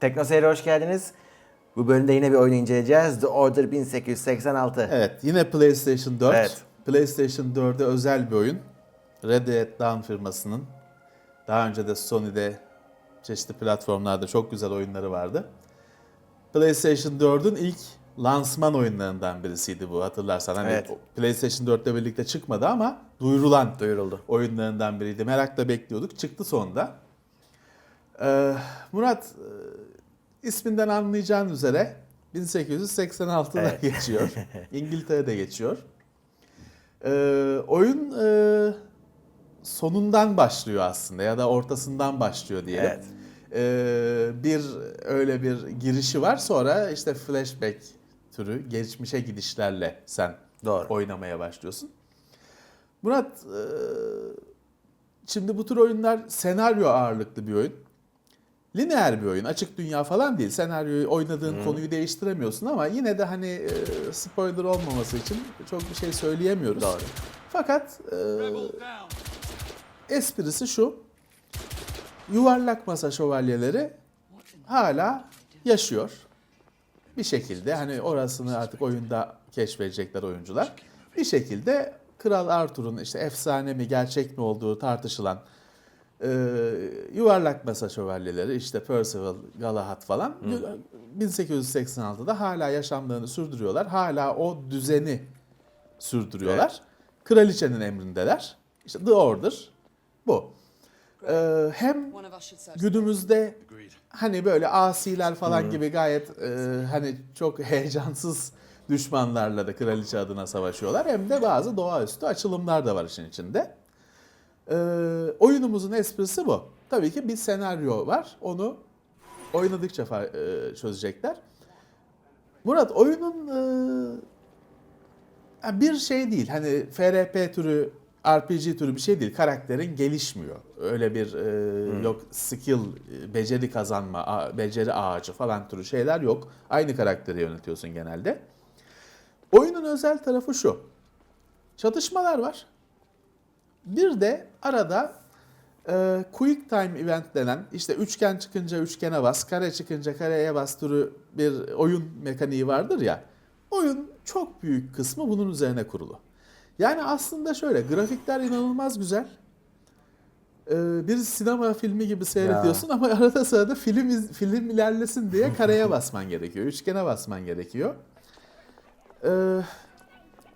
Tekno Seyir'e hoş geldiniz. Bu bölümde yine bir oyun inceleyeceğiz. The Order 1886. Evet yine PlayStation 4. Evet. PlayStation 4'e özel bir oyun. Red Dead Dawn firmasının. Daha önce de Sony'de çeşitli platformlarda çok güzel oyunları vardı. PlayStation 4'ün ilk lansman oyunlarından birisiydi bu hatırlarsan. Hani Evet. PlayStation 4 ile birlikte çıkmadı ama duyurulan Duyuruldu. oyunlarından biriydi. Merakla bekliyorduk. Çıktı sonunda. Ee, Murat, isminden anlayacağın üzere 1886'da Evet. geçiyor. İngiltere'de geçiyor. Ee, oyun e, sonundan başlıyor aslında ya da ortasından başlıyor diyelim. Evet. Ee, bir öyle bir girişi var. Sonra işte flashback türü geçmişe gidişlerle sen Doğru. oynamaya başlıyorsun. Murat, e, şimdi bu tür oyunlar senaryo ağırlıklı bir oyun. Lineer bir oyun, açık dünya falan değil. Senaryoyu oynadığın konuyu değiştiremiyorsun ama yine de hani e, spoiler olmaması için çok bir şey söyleyemiyoruz. Doğru. Fakat e, esprisi şu. Yuvarlak masa şövalyeleri hala yaşıyor. Bir şekilde hani orasını artık oyunda keşfedecekler oyuncular. Bir şekilde Kral Arthur'un işte efsane mi gerçek mi olduğu tartışılan e, yuvarlak masa şövalyeleri işte Percival, Galahad falan 1886'da hala yaşamlarını sürdürüyorlar. Hala o düzeni sürdürüyorlar. Kraliçenin emrindeler. İşte The Order bu. E, hem günümüzde hani böyle asiler falan gibi gayet e, hani çok heyecansız düşmanlarla da kraliçe adına savaşıyorlar. Hem de bazı doğaüstü açılımlar da var işin içinde. E, oyunumuzun esprisi bu. Tabii ki bir senaryo var. Onu oynadıkça e, çözecekler. Murat oyunun e, bir şey değil. Hani FRP türü, RPG türü bir şey değil. Karakterin gelişmiyor. Öyle bir e, yok skill, beceri kazanma, beceri ağacı falan türü şeyler yok. Aynı karakteri yönetiyorsun genelde. Oyunun özel tarafı şu. Çatışmalar var. Bir de arada e, quick time event denen işte üçgen çıkınca üçgene bas, kare çıkınca kareye bas türü bir oyun mekaniği vardır ya. Oyun çok büyük kısmı bunun üzerine kurulu. Yani aslında şöyle grafikler inanılmaz güzel. Ee, bir sinema filmi gibi seyrediyorsun ama arada sırada film iz- film ilerlesin diye kareye basman gerekiyor. Üçgene basman gerekiyor. Ee,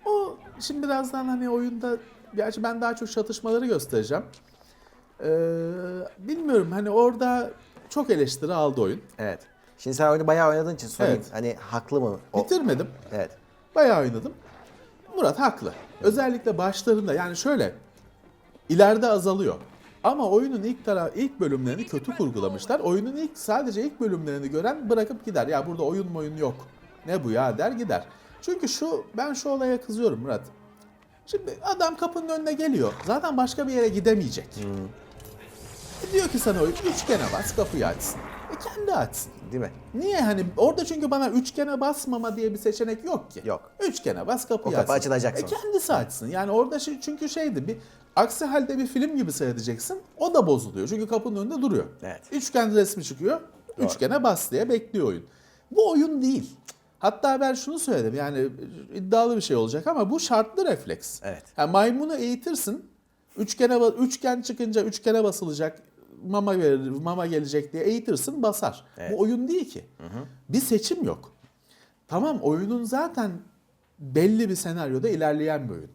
o şimdi birazdan hani oyunda gerçi ben daha çok çatışmaları göstereceğim. Ee, bilmiyorum hani orada çok eleştiri aldı oyun. Evet. Şimdi sen oyunu bayağı oynadığın için sorayım. Evet. Hani haklı mı? O- Bitirmedim. Evet. Bayağı oynadım. Murat haklı. Özellikle başlarında yani şöyle ileride azalıyor. Ama oyunun ilk taraf ilk bölümlerini kötü kurgulamışlar. Oyunun ilk sadece ilk bölümlerini gören bırakıp gider. Ya burada oyun oyun yok. Ne bu ya der gider. Çünkü şu ben şu olaya kızıyorum Murat. Şimdi adam kapının önüne geliyor. Zaten başka bir yere gidemeyecek. E diyor ki sana oyun üçgene bas kapıyı açsın. E kendi açsın. Değil mi? Niye hani orada çünkü bana üçgene basmama diye bir seçenek yok ki. Yok. Üçgene bas kapıyı O kapı açsın. açılacak E sonra. kendisi açsın. Yani orada şey, çünkü şeydi bir aksi halde bir film gibi seyredeceksin. O da bozuluyor. Çünkü kapının önünde duruyor. Evet. Üçgen resmi çıkıyor. Doğru. Üçgene bas diye bekliyor oyun. Bu oyun değil. Hatta ben şunu söyledim yani iddialı bir şey olacak ama bu şartlı refleks. Evet. Yani maymunu eğitirsin. Üçgene üçgen çıkınca üçgene basılacak. Mama verir, mama gelecek diye eğitirsin basar. Evet. Bu oyun değil ki. Bir seçim yok. Tamam oyunun zaten belli bir senaryoda ilerleyen bir oyun.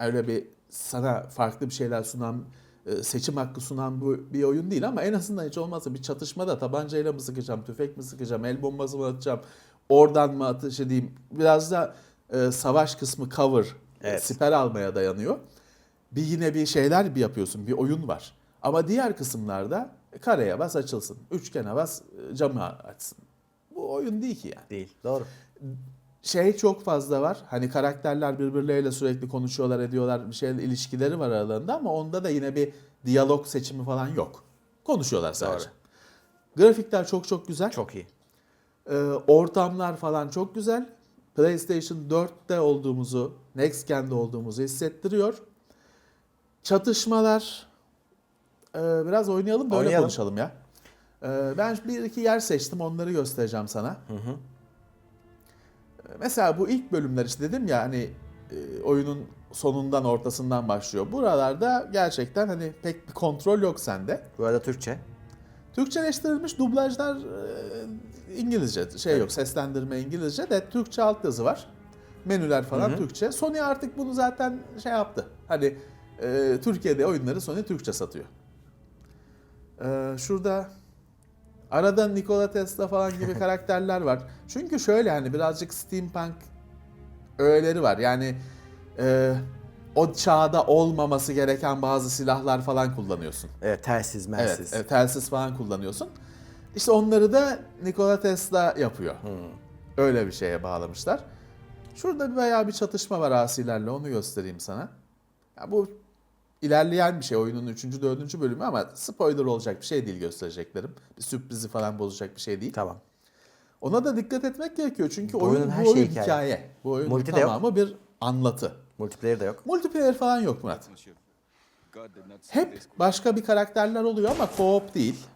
Öyle bir sana farklı bir şeyler sunan, e, seçim hakkı sunan bu bir oyun değil ama en azından hiç olmazsa bir çatışmada tabancayla mı sıkacağım, tüfek mi sıkacağım, el bombası mı atacağım, oradan mı ateş edeyim. Biraz da e, savaş kısmı cover, e, Evet. siper almaya dayanıyor. Bir yine bir şeyler bir yapıyorsun, bir oyun var. Ama diğer kısımlarda kareye bas açılsın, üçgene bas e, camı açsın. Bu oyun değil ki yani Değil. Doğru. şey çok fazla var. Hani karakterler birbirleriyle sürekli konuşuyorlar, ediyorlar. Bir şey ilişkileri var aralarında ama onda da yine bir diyalog seçimi falan yok. Konuşuyorlar sadece. Grafikler çok çok güzel. Çok iyi. Ee, ortamlar falan çok güzel. PlayStation 4'te olduğumuzu, Next Gen'de olduğumuzu hissettiriyor. Çatışmalar ee, biraz oynayalım böyle Oynayalım. konuşalım ya. Ee, ben bir iki yer seçtim onları göstereceğim sana. Ee, Mesela bu ilk bölümler işte dedim ya hani e, oyunun sonundan ortasından başlıyor. Buralarda gerçekten hani pek bir kontrol yok sende. Bu arada Türkçe. Türkçeleştirilmiş dublajlar e, İngilizce şey yok seslendirme İngilizce de Türkçe altyazı var. Menüler falan Türkçe. Sony artık bunu zaten şey yaptı. Hani e, Türkiye'de oyunları Sony Türkçe satıyor. E, şurada arada Nikola Tesla falan gibi karakterler var. Çünkü şöyle hani birazcık steampunk öğeleri var. Yani e, o çağda olmaması gereken bazı silahlar falan kullanıyorsun. Evet, telsiz, mersiz. evet, telsiz falan kullanıyorsun. İşte onları da Nikola Tesla yapıyor. Öyle bir şeye bağlamışlar. Şurada bir bayağı bir çatışma var asilerle onu göstereyim sana. Ya bu ilerleyen bir şey oyunun 3. 4. bölümü ama spoiler olacak bir şey değil göstereceklerim. Bir sürprizi falan bozacak bir şey değil. Tamam. Ona da dikkat etmek gerekiyor çünkü Bu oyun oyunun her bu oyun hikaye. hikaye. Bu oyunun Multi tamamı bir anlatı. Multiplayer de yok. Multiplayer falan yok Murat. Hep başka bir karakterler oluyor ama co-op değil.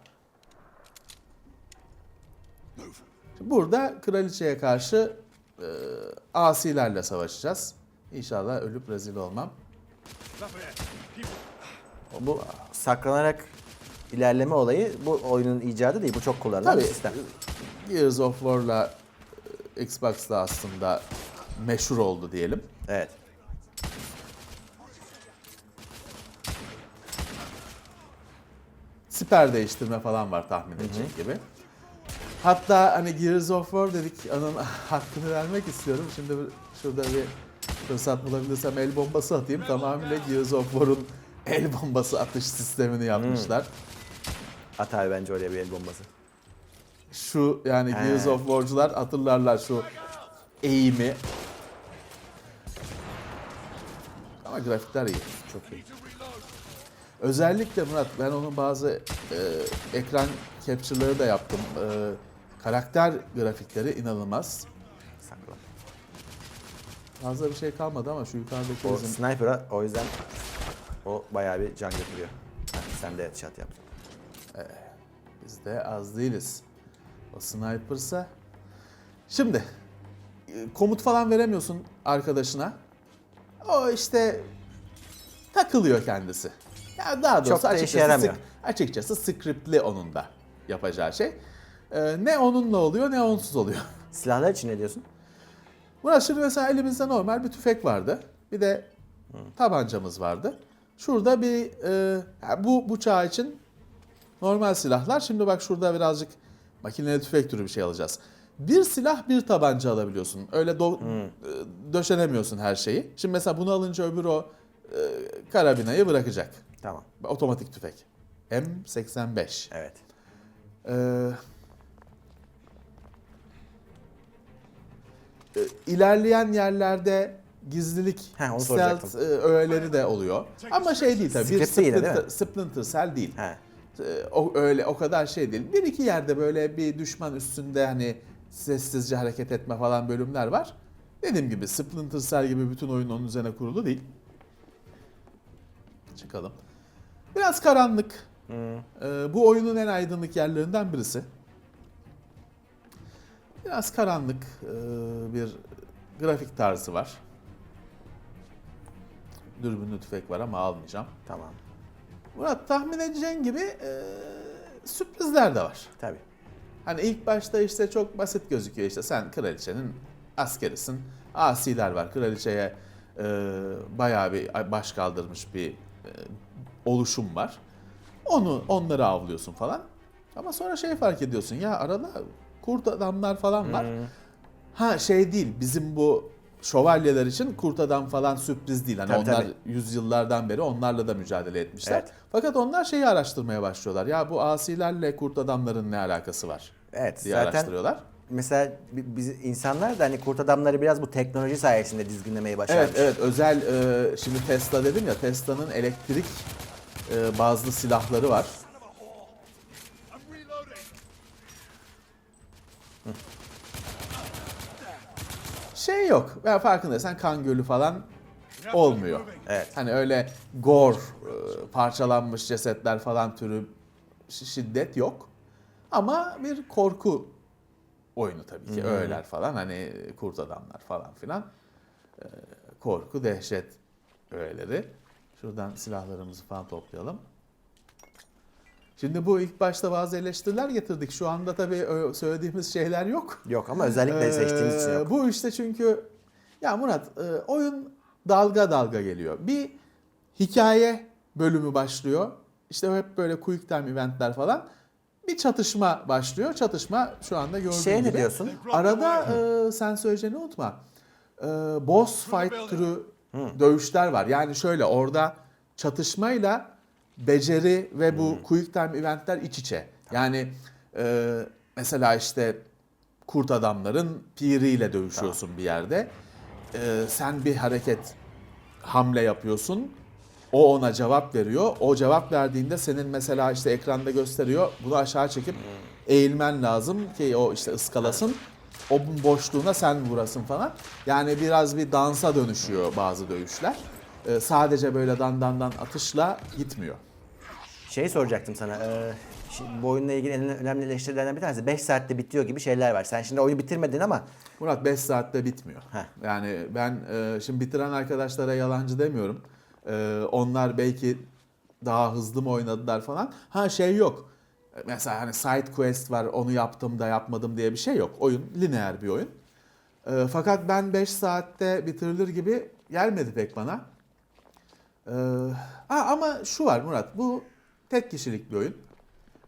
Burada kraliçeye karşı e, asilerle savaşacağız. İnşallah ölüp rezil olmam. Bu saklanarak ilerleme olayı bu oyunun icadı değil. Bu çok kullanılan Tabii bir sistem. Gears of War'la e, Xbox'da aslında meşhur oldu diyelim. Evet. Siper değiştirme falan var tahmin edecek gibi. Hatta hani Gears of War dedik onun hakkını vermek istiyorum. Şimdi şurada bir fırsat bulabilirsem el bombası atayım. Tamamıyla Gears of War'un el bombası atış sistemini yapmışlar. At abi bence oraya bir el bombası. Şu yani He. Gears of War'cular hatırlarlar şu eğimi. Ama grafikler iyi. Çok iyi. Özellikle Murat ben onun bazı e, ekran capture'ları da yaptım. E, karakter grafikleri inanılmaz. Sakla. Fazla bir şey kalmadı ama şu yukarıdaki O bizim sniper'a o yüzden o bayağı bir can götürüyor. Heh, sen de headshot yaptın. biz de az değiliz. O sniper'sa. Şimdi e, komut falan veremiyorsun arkadaşına. O işte takılıyor kendisi. Ya daha doğrusu Çok da işe açıkçası, yaramıyor. sk- açıkçası scriptli onun da yapacağı şey. E, ne onunla oluyor ne onsuz oluyor. Silahlar için ne diyorsun? Murat şimdi mesela elimizde normal bir tüfek vardı. Bir de tabancamız vardı. Şurada bir e, yani bu bu çağ için normal silahlar. Şimdi bak şurada birazcık makineli tüfek türü bir şey alacağız. Bir silah bir tabanca alabiliyorsun. Öyle do- e, döşenemiyorsun her şeyi. Şimdi mesela bunu alınca öbür o e, karabinayı bırakacak. Tamam. Otomatik tüfek. M85. Evet. Ee, e, ilerleyen yerlerde gizlilik, onu stealth e, öğeleri de oluyor. Ama şey değil tabii. Bir Script'te yine değil Splinter, mi? Splinter Cell değil. He. Ee, O öyle o kadar şey değil. Bir iki yerde böyle bir düşman üstünde hani sessizce hareket etme falan bölümler var. Dediğim gibi Splinter Cell gibi bütün oyun onun üzerine kurulu değil. Çıkalım. Biraz karanlık. Ee, bu oyunun en aydınlık yerlerinden birisi. Biraz karanlık e, bir grafik tarzı var. Dürbünlü tüfek var ama almayacağım. Tamam. Murat tahmin edeceğin gibi e, sürprizler de var. Tabii. Hani ilk başta işte çok basit gözüküyor işte sen kraliçenin askerisin. Asiler var. Kraliçeye e, bayağı bir baş kaldırmış bir e, oluşum var. Onu onları avlıyorsun falan. Ama sonra şey fark ediyorsun ya arada kurt adamlar falan var. Ha şey değil bizim bu şövalyeler için kurt adam falan sürpriz değil. Hani Tabii, onlar tabii. yüzyıllardan beri onlarla da mücadele etmişler. Evet. Fakat onlar şeyi araştırmaya başlıyorlar. Ya bu asilerle kurt adamların ne alakası var Evet. diye zaten araştırıyorlar. mesela bi- biz insanlar da hani kurt adamları biraz bu teknoloji sayesinde dizginlemeyi başarmış. Evet evet özel e, şimdi Tesla dedim ya Tesla'nın elektrik e, bazlı silahları var. Şey yok. Ben farkındaysan kan gölü falan olmuyor. Evet. Hani öyle gore, e, parçalanmış cesetler falan türü şi- şiddet yok. Ama bir korku oyunu tabii ki. Öğeler falan hani kurt adamlar falan filan. Ee, korku, dehşet öğeleri. Şuradan silahlarımızı falan toplayalım. Şimdi bu ilk başta bazı eleştiriler getirdik. Şu anda tabii söylediğimiz şeyler yok. Yok ama özellikle Ee, seçtiğimiz için yok. Bu işte çünkü ya Murat e, oyun dalga dalga geliyor. Bir hikaye bölümü başlıyor. İşte hep böyle quick time eventler falan. Bir çatışma başlıyor. Çatışma şu anda gördüğün Şeye gibi. ne diyorsun? Arada e, sen söyleyeceğini unutma. E, boss fight türü dövüşler var. Yani şöyle orada çatışmayla beceri ve bu quick time eventler iç içe. Yani e, mesela işte kurt adamların piriyle dövüşüyorsun bir yerde. E, sen bir hareket hamle yapıyorsun. O ona cevap veriyor. O cevap verdiğinde senin mesela işte ekranda gösteriyor. Bunu aşağı çekip eğilmen lazım ki o işte ıskalasın. O boşluğuna sen vurasın falan. Yani biraz bir dansa dönüşüyor bazı dövüşler. Ee, sadece böyle dan dan dan atışla gitmiyor. Şey soracaktım sana. E, şimdi bu oyunla ilgili en önemli eleştirilerden bir tanesi 5 saatte bitiyor gibi şeyler var. Sen şimdi oyunu bitirmedin ama Murat 5 saatte bitmiyor. Heh. Yani ben e, şimdi bitiren arkadaşlara yalancı demiyorum. E, onlar belki daha hızlı mı oynadılar falan. Ha şey yok. E, Mesela hani side quest var onu yaptım da yapmadım diye bir şey yok. Oyun lineer bir oyun. E, fakat ben 5 saatte bitirilir gibi gelmedi pek bana. E, ha, ama şu var Murat bu tek kişilik bir oyun.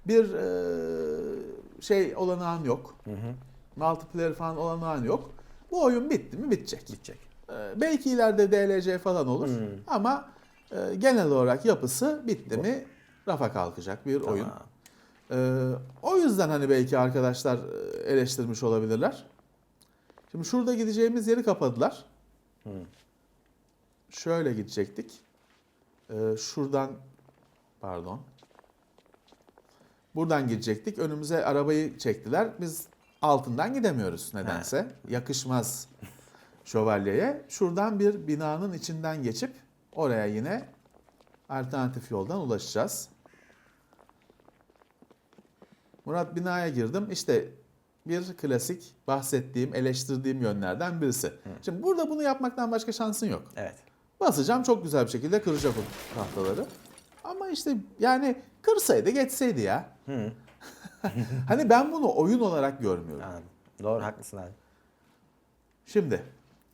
Bir e, şey olanağın yok. Multiplayer falan olanağın yok. Bu oyun bitti mi bitecek. bitecek. Ee, belki ileride DLC falan olur Hmm. ama e, genel olarak yapısı bitti mi rafa kalkacak bir oyun. Ee, o yüzden hani belki arkadaşlar e, eleştirmiş olabilirler. Şimdi şurada gideceğimiz yeri kapadılar. Şöyle gidecektik. Ee, şuradan pardon. Buradan gidecektik. Önümüze arabayı çektiler. Biz altından gidemiyoruz nedense. Yakışmaz şövalyeye. Şuradan bir binanın içinden geçip oraya yine alternatif yoldan ulaşacağız. Murat binaya girdim. İşte bir klasik bahsettiğim, eleştirdiğim yönlerden birisi. Şimdi burada bunu yapmaktan başka şansın yok. Evet. Basacağım çok güzel bir şekilde kıracak o tahtaları. Ama işte yani kırsaydı geçseydi ya. hani ben bunu oyun olarak görmüyorum. Anladım. Doğru haklısın abi. Şimdi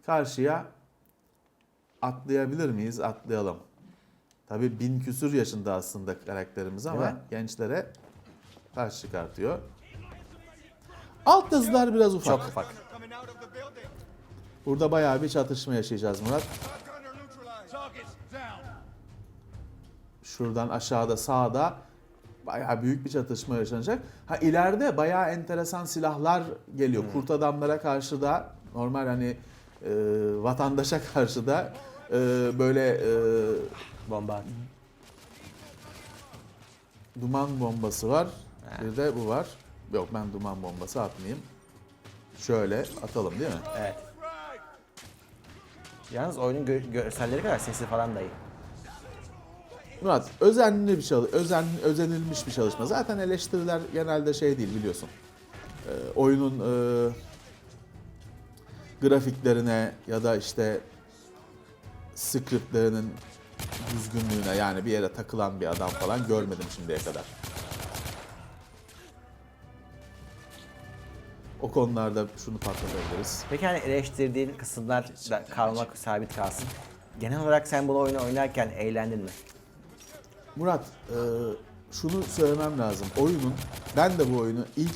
karşıya atlayabilir miyiz? Atlayalım. Tabii bin küsür yaşında aslında karakterimiz ama gençlere taş çıkartıyor. Alt yazılar biraz ufak. Çok ufak. Burada bayağı bir çatışma yaşayacağız Murat. Şuradan aşağıda sağda bayağı büyük bir çatışma yaşanacak. Ha ileride bayağı enteresan silahlar geliyor. Kurt adamlara karşı da normal hani e, vatandaşa karşı da e, böyle e, Bomba. duman bombası var. Bir de bu var. Yok ben duman bombası atmayayım. Şöyle atalım değil mi? Evet. Yalnız oyunun gö- görselleri kadar sesi falan da iyi. Murat özenli bir çalış özen özenilmiş bir çalışma. Zaten eleştiriler genelde şey değil biliyorsun. Ee, oyunun e, grafiklerine ya da işte scriptlerinin düzgünlüğüne yani bir yere takılan bir adam falan görmedim şimdiye kadar. O konularda şunu patlatabiliriz. Peki hani eleştirdiğin kısımlar da kalmak sabit kalsın. Genel olarak sen bu oyunu oynarken eğlendin mi? Murat, e, şunu söylemem lazım. Oyunun, ben de bu oyunu ilk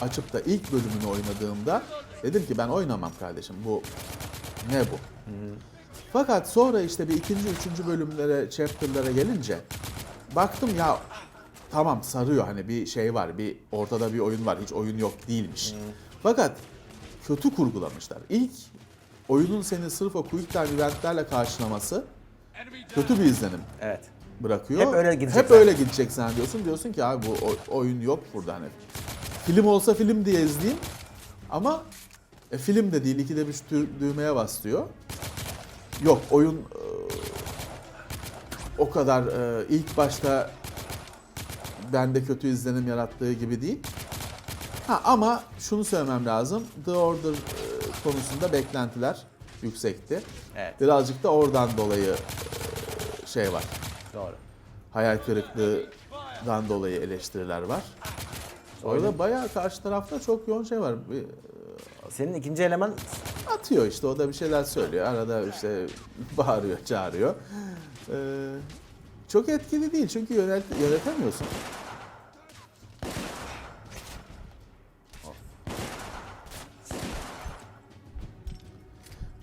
açıp da ilk bölümünü oynadığımda dedim ki ben oynamam kardeşim. Bu ne bu? Fakat sonra işte bir ikinci, üçüncü bölümlere, chapter'lara gelince baktım ya tamam sarıyor hani bir şey var, bir ortada bir oyun var, hiç oyun yok değilmiş. Fakat kötü kurgulamışlar. İlk oyunun seni sırf o quick time eventlerle karşılaması kötü bir izlenim Evet. bırakıyor. Hep öyle gidecek Hep zaten. öyle gidecek sen diyorsun. Diyorsun ki abi bu oyun yok burada hani. Film olsa film diye izleyeyim ama e, film de değil ikide bir düğmeye bas diyor. Yok oyun e, o kadar e, ilk başta bende kötü izlenim yarattığı gibi değil. Ha, ama şunu söylemem lazım. The Order e, konusunda beklentiler yüksekti. Evet. Birazcık da oradan dolayı e, şey var. Doğru. Hayal kırıklığından dolayı eleştiriler var. Orada bayağı karşı tarafta çok yoğun şey var. Bir, Senin ikinci eleman atıyor işte o da bir şeyler söylüyor. Arada işte bağırıyor, çağırıyor. Ee, çok etkili değil çünkü yönet, yönetemiyorsun.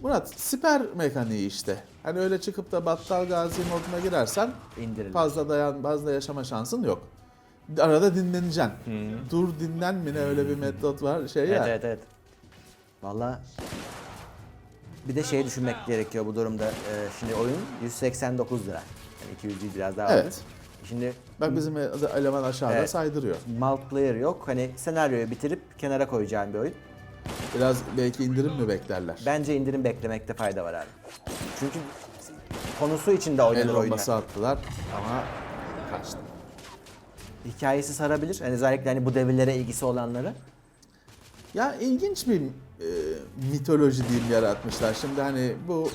Murat, siper mekaniği işte. Hani öyle çıkıp da battal gazi moduna girersen indirildi. fazla dayan, fazla yaşama şansın yok. Arada dinleneceksin. Dur dinlen mi ne öyle bir metot var şey Evet ya. evet evet. Valla bir de şey düşünmek gerekiyor bu durumda. Ee, şimdi oyun 189 lira. Yani 200 değil biraz daha Evet. alır. Şimdi Bak bizim eleman aşağıda Evet. saydırıyor. multiplayer yok. Hani senaryoyu bitirip kenara koyacağın bir oyun. Biraz belki indirim mi beklerler? Bence indirim beklemekte fayda var abi. Çünkü konusu içinde El oynanır oyunlar. bombası attılar ama kaçtı. Hikayesi sarabilir. Yani özellikle hani bu devirlere ilgisi olanları. Ya ilginç bir e, mitoloji diyeyim yaratmışlar. Şimdi hani bu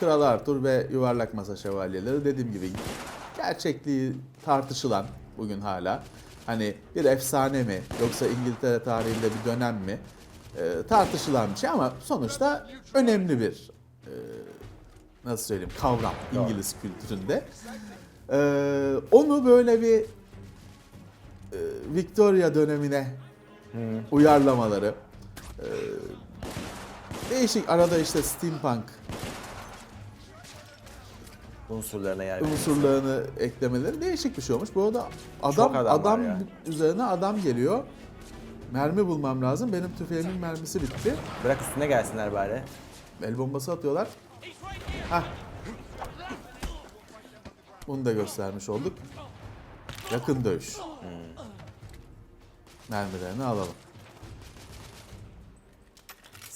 Kral Arthur ve Yuvarlak Masa Şövalyeleri dediğim gibi gerçekliği tartışılan bugün hala. Hani bir efsane mi yoksa İngiltere tarihinde bir dönem mi e, tartışılan bir şey ama sonuçta önemli bir e, nasıl söyleyeyim kavram İngiliz kültüründe. E, onu böyle bir e, Victoria dönemine uyarlamaları. e, değişik arada işte steampunk Unsurlarına yer unsurlarını eklemeleri değişik bir şey olmuş. Bu arada adam Çok adam adam, var ya. üzerine adam geliyor. Mermi bulmam lazım. Benim tüfeğimin mermisi bitti. Bırak üstüne gelsinler bari. El bombası atıyorlar. Hah. Bunu da göstermiş olduk. Yakın dövüş. Mermilerini alalım.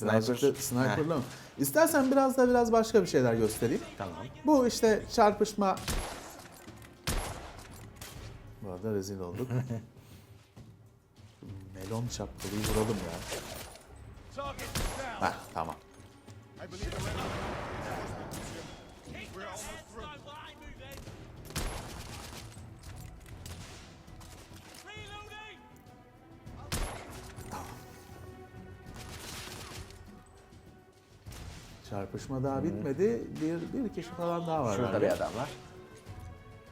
Birazcık da sniper'la mı? İstersen biraz da biraz başka bir şeyler göstereyim. Tamam. Bu işte çarpışma... Bu arada rezil olduk. Melon şapkalıyı vuralım ya. Heh, tamam. Çarpışma daha bitmedi. Bir, bir kişi falan daha var. Şurada galiba. bir adam var.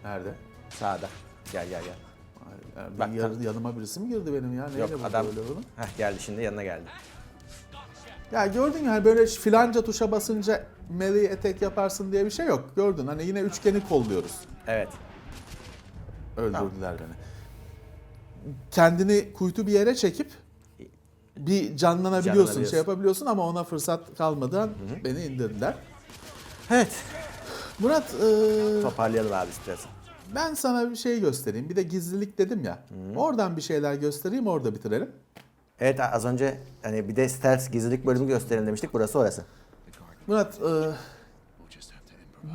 Nerede? Sağda. Gel gel gel. Bir Bak, yar- yanıma birisi mi girdi benim ya? Neyle Yok adam. öyle onu? Heh geldi şimdi yanına geldi. Ya gördün ya hani böyle filanca tuşa basınca melee attack yaparsın diye bir şey yok. Gördün hani yine üçgeni kolluyoruz. Evet. Öldürdüler beni. Kendini kuytu bir yere çekip bir canlanabiliyorsun, şey yapabiliyorsun ama ona fırsat kalmadan beni indirdiler. Evet. Murat, e, Toparlayalım abi istersen. Ben sana bir şey göstereyim. Bir de gizlilik dedim ya. Oradan bir şeyler göstereyim, orada bitirelim. Evet az önce hani bir de stealth gizlilik bölümü gösterelim demiştik. Burası orası. Murat, e,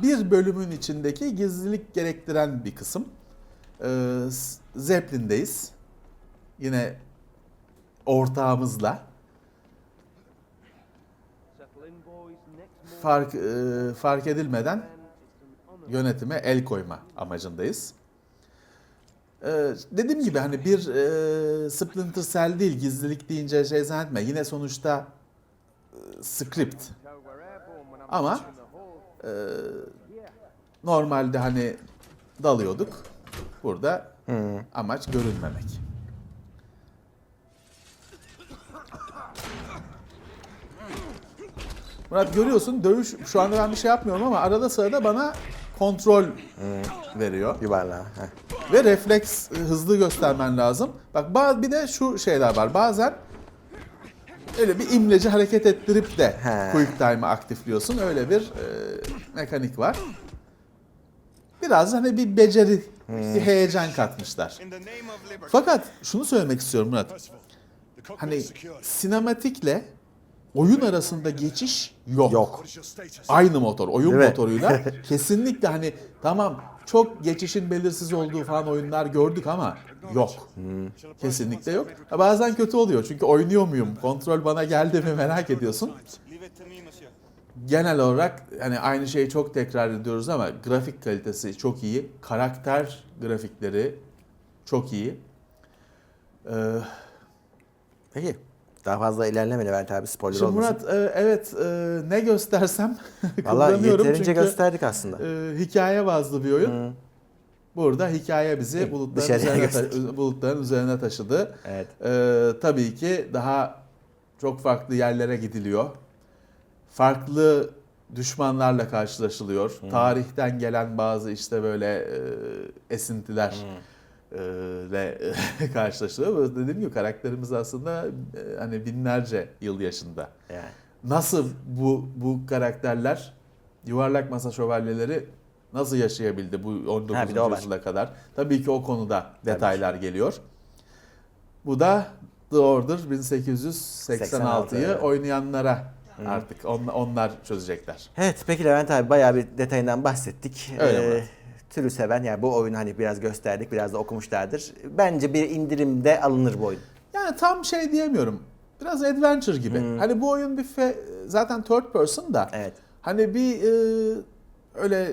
bir bölümün içindeki gizlilik gerektiren bir kısım. E, Zeppelin'deyiz. Yine ortağımızla. Fark e, fark edilmeden yönetime el koyma amacındayız. E, dediğim gibi hani bir e, Splinter Cell değil gizlilik deyince şey zannetme. Yine sonuçta e, script. Ama e, normalde hani dalıyorduk. Burada amaç görünmemek. Murat görüyorsun dövüş şu anda ben bir şey yapmıyorum ama arada sırada bana kontrol veriyor. Yuvarlağı. Heh. Ve refleks e, hızlı göstermen lazım. Bak ba- bir de şu şeyler var. Bazen öyle bir imleci hareket ettirip de He. quick time'ı aktifliyorsun. Öyle bir e, mekanik var. Biraz hani bir beceri, bir heyecan katmışlar. Fakat şunu söylemek istiyorum Murat. Hani sinematikle oyun arasında geçiş yok. Yok. Aynı motor, oyun Değil motoruyla kesinlikle hani tamam çok geçişin belirsiz olduğu falan oyunlar gördük ama yok. Kesinlikle yok. Bazen kötü oluyor çünkü oynuyor muyum? Kontrol bana geldi mi merak ediyorsun. Genel olarak hani aynı şeyi çok tekrar ediyoruz ama grafik kalitesi çok iyi. Karakter grafikleri çok iyi. Ee, Peki. Daha fazla ilerleme Levent abi spoiler şimdi olmasın. Murat e, evet e, ne göstersem Valla yeterince çünkü gösterdik aslında. e, hikaye bazlı bir oyun. Hı. Burada hikaye bizi Hı, bulutların üzerine, ta- bulutların üzerine taşıdı. Evet. Ee, tabii ki daha çok farklı yerlere gidiliyor. Farklı düşmanlarla karşılaşılıyor. Tarihten gelen bazı işte böyle e, esintiler e, ile karşılaşılıyor. Böyle Dediğim gibi karakterimiz aslında hani binlerce yıl yaşında. Yani. Nasıl bu bu karakterler yuvarlak masa şövalyeleri nasıl yaşayabildi bu 19. Ha, bir de o var. yüzyıla kadar? Tabii ki o konuda detaylar geliyor. Bu da The Order 1886'yı evet. oynayanlara artık on- onlar çözecekler. Evet peki Levent abi bayağı bir detayından bahsettik. Ee, Öyle Murat. Türü seven yani bu oyunu hani biraz gösterdik biraz da okumuşlardır. Bence bir indirimde alınır bu oyun. Yani tam şey diyemiyorum. Biraz adventure gibi. Hani bu oyun bir fe- zaten third person da. Evet. Hani bir e, öyle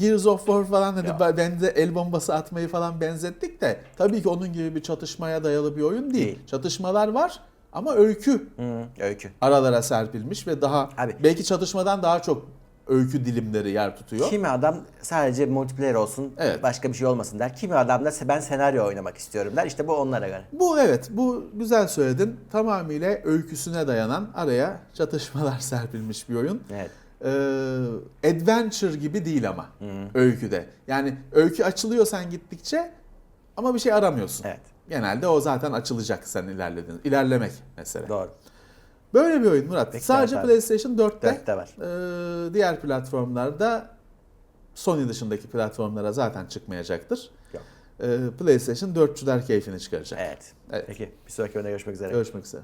Gears of War falan hani Yok. bende el bombası atmayı falan benzettik de tabii ki onun gibi bir çatışmaya dayalı bir oyun değil. Değil. Çatışmalar var ama öykü Hı, öykü. aralara serpilmiş ve daha Abi. belki çatışmadan daha çok öykü dilimleri yer tutuyor. Kimi adam sadece multiplayer olsun, Evet. başka bir şey olmasın der. Kimi adam da ben senaryo oynamak istiyorum der. İşte bu onlara göre. Bu evet bu güzel söyledin. Tamamıyla öyküsüne dayanan araya çatışmalar serpilmiş bir oyun. Evet. Ee, adventure gibi değil ama öyküde. Yani öykü açılıyor sen gittikçe ama bir şey aramıyorsun. Evet. Genelde o zaten açılacak sen ilerledin. İlerlemek mesela. Doğru. Böyle bir oyun Murat. Peki, Sadece evet. PlayStation 4'te. 4'te var. Ee, diğer platformlarda Sony dışındaki platformlara zaten çıkmayacaktır. Yok. Ee, PlayStation 4'çüler keyfini çıkaracak. Evet. Evet. Peki bir sonraki oyunda görüşmek üzere. Görüşmek üzere.